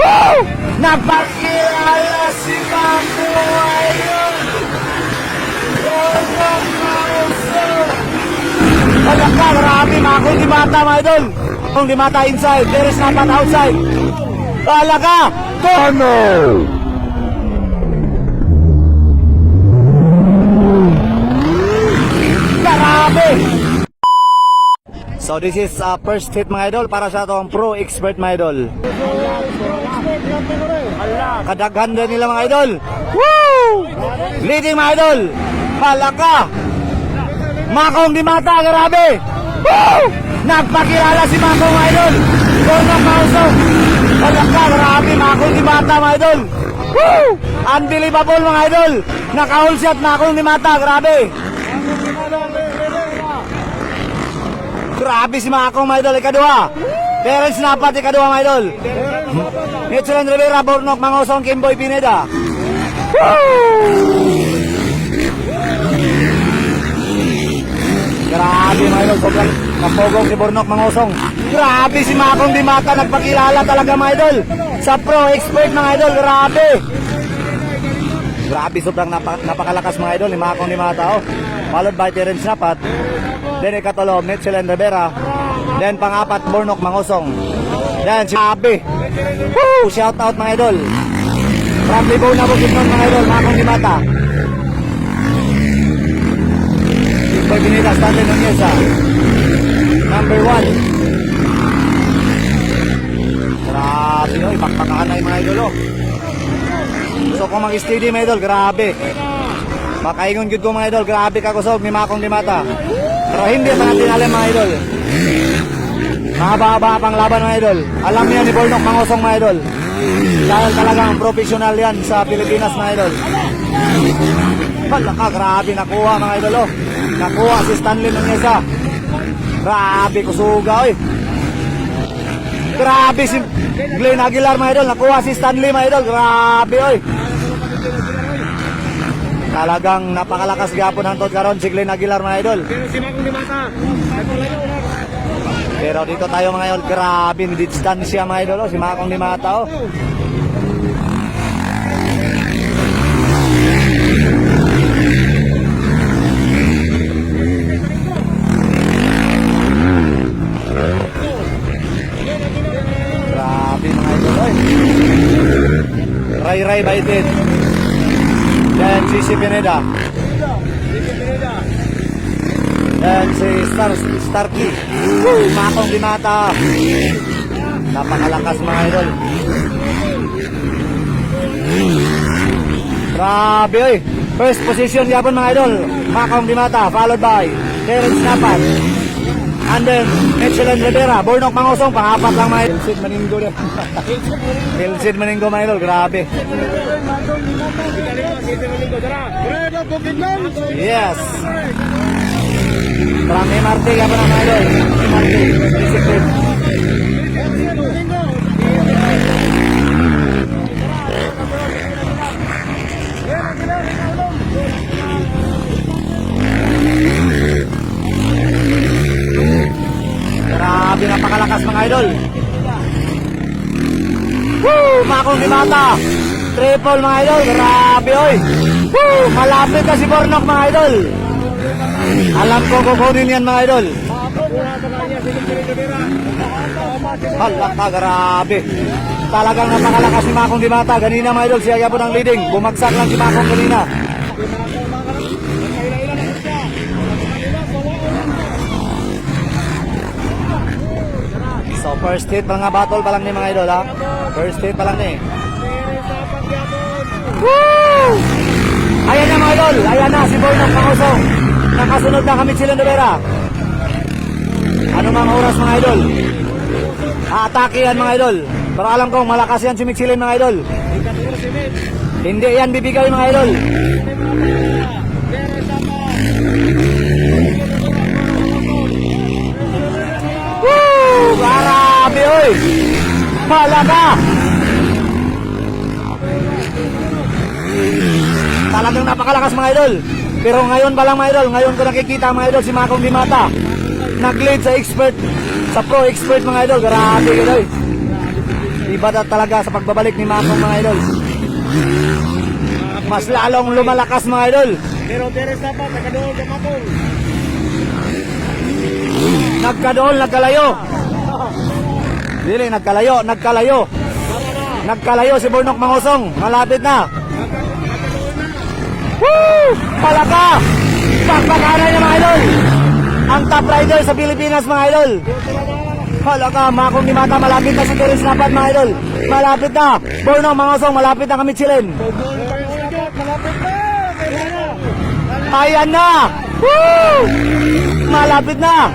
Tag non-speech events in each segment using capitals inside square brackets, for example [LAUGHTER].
Woo! Nagpakilala si Mako ngayon! Wala ka, grabe Mako di mata mga idol! Kung di mata inside, there is not outside! Wala ka! Tono! So this is uh, first hit mga idol para sa atong pro expert mga idol. Kadaghan din nila mga idol. Woo! Leading mga idol. Halaka. Makong di mata, grabe. Woo! Nagpakilala si Makong mga idol. Cornong Mausong. Halaka, grabe. Makong di mata mga idol. Woo! Unbelievable mga idol. Nakahol siya at Makong di mata, grabe. Grabe si Makong mga idol, ikaduha. Terence Napat, ikaduha mga idol. Mitchell Rivera, Bornok, Mangosong, Kimboy Pineda. Grabe mga idol, sobrang kapogong si Bornok, Mangosong. Grabe si Makong Di Mata, nagpakilala talaga mga idol. Sa pro expert mga idol, grabe. Grabe, sobrang napa- napakalakas mga idol ni Makong Di Mata. Oh. Followed by Terence Napat. Then ikatalo, Mitchell and Rivera. Then pangapat, Bornok Mangosong. Then si Abe. Woo! Shout out mga idol. From Libo na bukit nun mga idol, Makong di mata. Boy Pinita, Stanley Nunez ah. Number one. Grabe oh, ipakpakahan na yung mga idol oh. So kung mag-steady mga idol, grabe. Makaingon gud ko mga idol, grabe ka kusog ni Makong di mata. Pero hindi pa natin alam mga idol. Mahaba-haba pang laban mga idol. Alam niya ni Bornok Mangosong mga idol. Dahil talagang professional yan sa Pilipinas mga idol. Wala ka, grabe nakuha mga idol oh. Nakuha si Stanley Nuneza. Grabe kusuga oy. Grabe si Glenn Aguilar mga idol. Nakuha si Stanley mga idol. Grabe oy. Talagang napakalakas gapon ang tod karon si Glenn Aguilar mga idol. Pero dito tayo mga idol, grabe distansya mga idol, oh. si Makong di mata oh. Grabe mga idol, oy. Ray Ray Baitin. Then si si Pineda. Then si Star Starkey. Woo! Makong Dimata. Napakalakas mga idol. Grabe oy. First position yapon mga idol. Makong Dimata followed by Terence Napat. And then and Rivera. Bornok Mangosong pangapat lang mga idol. Pilsid Maninggo rin. Pilsid Maninggo mga idol. Grabe. Yes. From MRT ka pa ng mga idol. MRT. Grabe, napakalakas mga idol. Woo! Ni Mata. Triple mga idol. Grabe, oy. Woo! Malapit na si Bornok mga idol. Alam ko kukunin yan mga idol. Hala ka, grabe. Talagang napakalakas si Makong di mata. Ganina mga idol, siya po ng leading. Bumagsak lang si Makong kanina. So first hit nga battle pa lang ni mga idol ha. First hit pa lang ni. Woo! Ayan na mga idol. Ayan na si Boy ng Pangusong. Nakasunod na kami sila Rivera. Ano mga oras mga idol? Aatake yan mga idol. Pero alam kong malakas yan si Mixilin mga idol. Hindi yan bibigay mga idol. Woo! Grabe oy! Malaga! Talagang napakalakas mga idol. Pero ngayon pa lang mga idol, ngayon ko nakikita mga idol si Makong Dimata. Nag-lead sa expert, sa pro expert mga idol. Grabe yun oy. Iba talaga sa pagbabalik ni Makong mga idol. Mas lalong lumalakas mga idol. Pero Teres dapat, nakadoon sa Makong. Nagkadool, nagkalayo. Dili, nagkalayo, nagkalayo. Nagkalayo si Burnok Mangusong. Malapit na. Woo! Palaka! Pagpakanan niya mga idol. Ang top rider sa Pilipinas mga idol. Palaka, makong ni Mata, malapit na si Terence Lapat mga idol. Malapit na. Burnok Mangusong, malapit na kami chilin. Ayan na! Woo! Malapit na!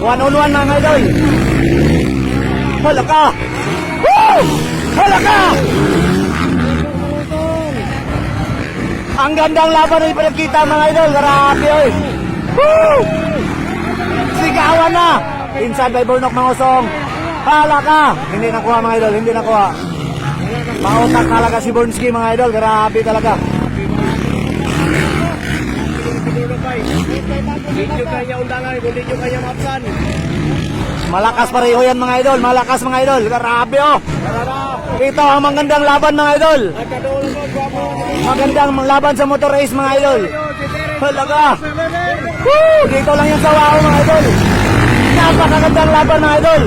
One on one mga idol. Wala ka! Woo! Wala ka! Ang gandang laban na ipinagkita mga idol. Grabe oy. Woo! Sigawan na! Inside by Burnok Mangosong. Hala ka! Hindi nakuha mga idol, hindi nakuha. Pautak talaga si Burnski mga idol. Grabe talaga. Hindi kaya undangan, hindi nyo kaya mapsan. Malakas pareho yan mga idol, malakas mga idol. Grabe oh. Ito ang magandang laban mga idol. Magandang laban sa motor race mga idol. Halaga. Woo! Dito lang yan sa Wao mga idol. Napakagandang laban mga idol.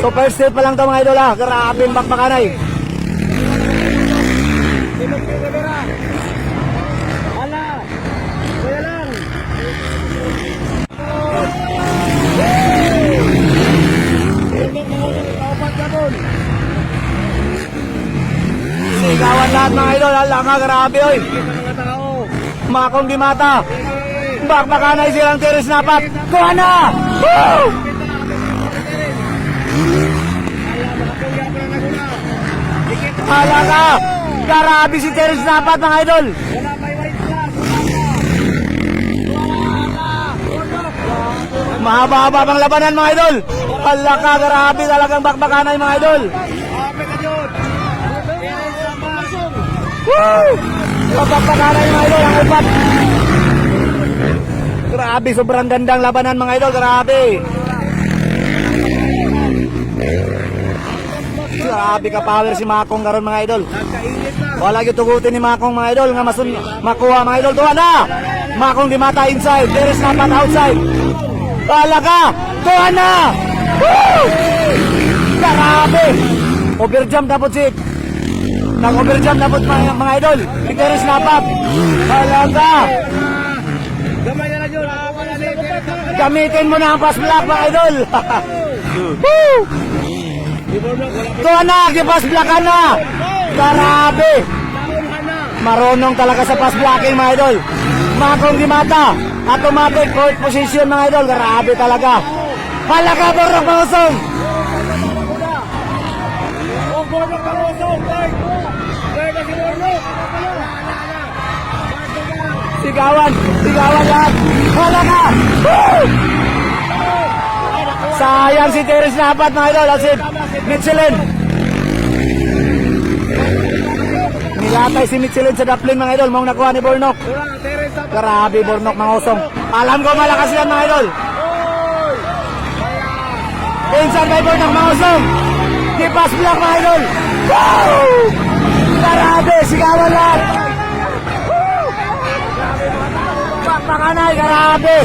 So first step pa lang to mga idol ah. Grabe ang bakbakanay. Lahat mga idol. Hala ka, grabe oy. Mga di mata. Bakbakanay silang teres napat. Kuha na! Woo! Kuya pa na. Dikit. Hala ka! Grabe si teres napat mga idol. Mahaba-haba pang labanan mga idol. Hala ka, grabe talagang bakbakanay mga idol. Ape ka yun. Woo! Bakbakanay mga idol, ang upat. Grabe, sobrang gandang labanan mga idol, grabe. Grabe ka power si Makong karon mga idol. Wala gyud tugutin ni Makong mga idol nga masun makuha mga idol tuwa na. Makong di mata inside, Teres napat outside. Wala ka! Tuwa na! Woo! Grabe! Overjump dapat si Nag-overjump dapat mga, mga idol. Na na na Teres sa mga. Gamitin mo na ang pass block mga idol. [LAUGHS] Woo! Ba na? Na! Kipas block ka na! Grabe! Na. Marunong talaga sa pass blocking mga idol. Makong di mata. Automatic court position mga idol. Grabe talaga. Halaga borok pangusong. Mo sa third. Third na si Bornok. Sigawan. Sigawan lahat. Halaga. Woo! Sayang si Teres Napat mga idol. At si Michelin. Nilatay si Michelin sa Daplin mga idol. Mong nakuha ni Bornok. Wala, Grabe Bornok mga usong. Alam ko malakas yan mga idol. Inside by Bornok mga usong. Di pass block mga idol. Woo! Grabe, sigawan lahat. Pakpakanay, grabe.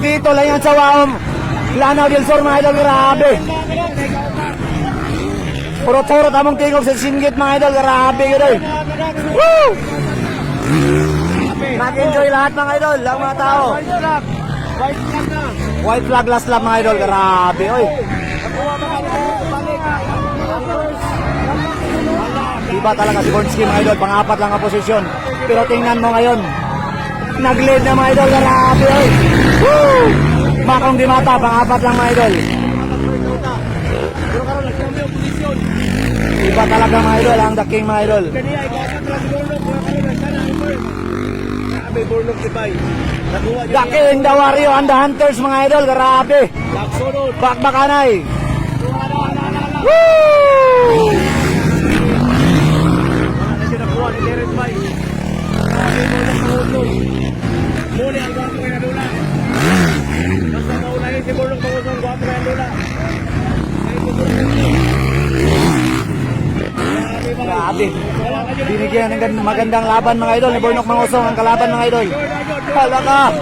Dito lang yan sa Waom. Lanao del Sur mga idol, grabe. Puro-puro tamong tingog sa singgit mga idol, eh. Woo! Nag-enjoy lahat mga idol, ang mga tao. White flag na. White flag last lap mga idol, grabe oy. Iba talaga si Bornski mga idol, pang-apat lang ang posisyon. Pero tingnan mo ngayon, nag-lead na mga idol, grabe oy. Woo! Makong di mata, pang-apat lang mga idol. Iba talaga mga idol, ang the king mga idol. Kaniya, ikaw ka lang si Bornok. Wala The King, the Warrior, and the Hunters, mga idol. Grabe. Bakbakanay. Woo! Muli ang guwapo kay Nadula. Basta mauna rin si Bulong Pangusong guwapo kay Nadula. Grabe. Binigyan ng magandang laban mga idol ni Bornok Mangusong ang kalaban mga idol. Si Borna.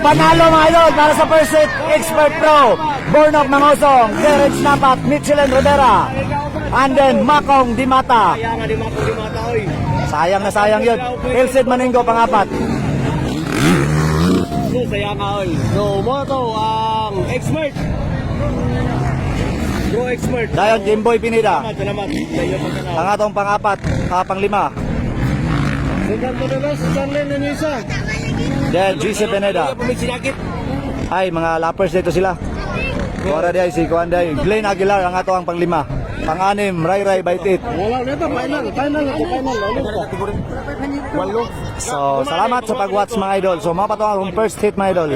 Panalo mga idol para sa first set Expert Pro. Bornok Mangosong, Terence Napat, Michelin Rivera. And then Makong Dimata. Sayang na sayang yun. Ilsid Maningo pangapat. So, saya nga, oy. So, mo to, ang expert. Bro, expert. Dayon Jimboy Pinida. Salamat, salamat. Ang atong pangapat, ah, panglima. Second to the best, Charlene Nanisa. Then GC Pineda. Ay, mga lappers dito sila. Kuwara di ay si Kuan di ay. Glenn Aguilar ang ato ang panglima. Panganim, Ray Ray Baitit. Wala, nito, final. Final final. Walo. So, salamat sa pag-watch mga idol. So, mga pa to ang first hit mga idol.